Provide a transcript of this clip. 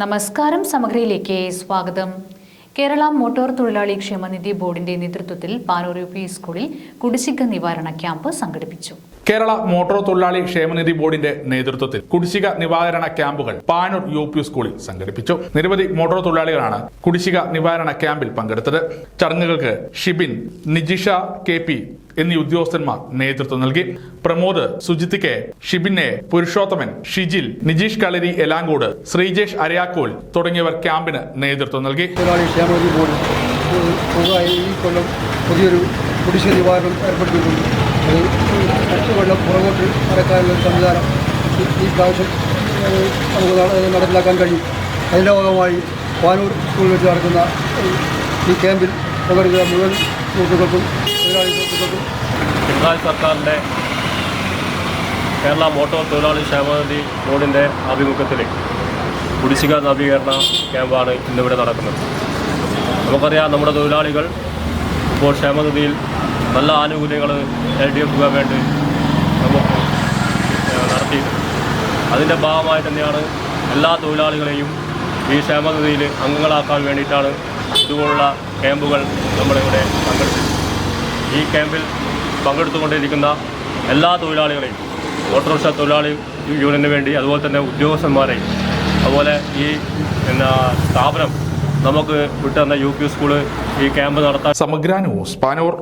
നമസ്കാരം സമഗ്രയിലേക്ക് സ്വാഗതം. കേരള മോട്ടോർ തൊഴിലാളി ക്ഷേമനിധി ബോർഡിന്റെ നേതൃത്വത്തിൽ പാനൂർ യു സ്കൂളിൽ കുടിശ്ശിക നിവാരണ ക്യാമ്പ് സംഘടിപ്പിച്ചു. കേരള മോട്ടോർ തൊഴിലാളി ക്ഷേമനിധി ബോർഡിന്റെ നേതൃത്വത്തിൽ കുടിശ്ശിക നിവാരണ ക്യാമ്പുകൾ പാനൂർ യു പി സ്കൂളിൽ സംഘടിപ്പിച്ചു. നിരവധി മോട്ടോർ തൊഴിലാളികളാണ് കുടിശ്ശിക നിവാരണ ക്യാമ്പിൽ പങ്കെടുത്തത്. ചടങ്ങുകൾക്ക് ഷിബിൻ നിജിഷ കെ പി എന്നീ ഉദ്യോഗസ്ഥന്മാർ നേതൃത്വം നൽകി. പ്രമോദ് സുജിത് കെ ഷിബിനെ പുരുഷോത്തമൻ ഷിജിൽ നിജീഷ് കളരി എലാങ്കോട് ശ്രീജേഷ് അരയാക്കോൽ തുടങ്ങിയവർ ക്യാമ്പിന് നേതൃത്വം നൽകി. ഈ കൊല്ലം പുതിയൊരു കുടിശ്ശിക നിവാരണം ഏർപ്പെടുത്തിയിട്ടുണ്ട്. കൊല്ലം പുറകോട്ട് നടക്കാനുള്ള ഒരു സംവിധാനം ഈ- പ്രാവശ്യം നമുക്ക് നടപ്പിലാക്കാൻ കഴിയും. അതിന്റെ ഭാഗമായി പാനൂർ സ്കൂളിൽ വെച്ച് നടക്കുന്ന ഈ- ക്യാമ്പിൽ പങ്കെടുക്കുന്ന മുഴുവൻ സുഹൃത്തുക്കൾക്കും തൊഴിലാളി സുഹൃത്തുക്കൾക്കും പിണറായി സർക്കാരിന്റെ കേരള മോട്ടോർ തൊഴിലാളി ക്ഷേമനിധി ബോർഡിന്റെ ആഭിമുഖ്യത്തിൽ കുടിശ്ശിക നവീകരണ ക്യാമ്പാണ് ഇന്നിവിടെ നടക്കുന്നത്. നമുക്കറിയാം നമ്മുടെ തൊഴിലാളികൾ ഇപ്പോൾ ക്ഷേമനിധിയിൽ നല്ല ആനുകൂല്യങ്ങൾ എൽ വേണ്ടി നടത്തിയിട്ടുണ്ട് അതിന്റെ ഭാഗമായി തന്നെയാണ് എല്ലാ തൊഴിലാളികളെയും ഈ ക്ഷേമനിധിയിൽ അംഗങ്ങളാക്കാൻ വേണ്ടിയിട്ടാണ് ഇതുപോലുള്ള ക്യാമ്പുകൾ നമ്മളിവിടെ പങ്കെടുത്തത് ഈ ക്യാമ്പിൽ പങ്കെടുത്തുകൊണ്ടിരിക്കുന്ന എല്ലാ തൊഴിലാളികളെയും ഓട്ടോറിക്ഷ തൊഴിലാളി യൂണിയന് വേണ്ടി അതുപോലെ തന്നെ ഉദ്യോഗസ്ഥന്മാരെയും അതുപോലെ ഈ പിന്നെ സ്ഥാപനം നമുക്ക് വിട്ടുതന്ന യു പി സ്കൂൾ ഈ ക്യാമ്പ് നടത്താൻ സമഗ്ര ന്യൂസ് പാനൂർ.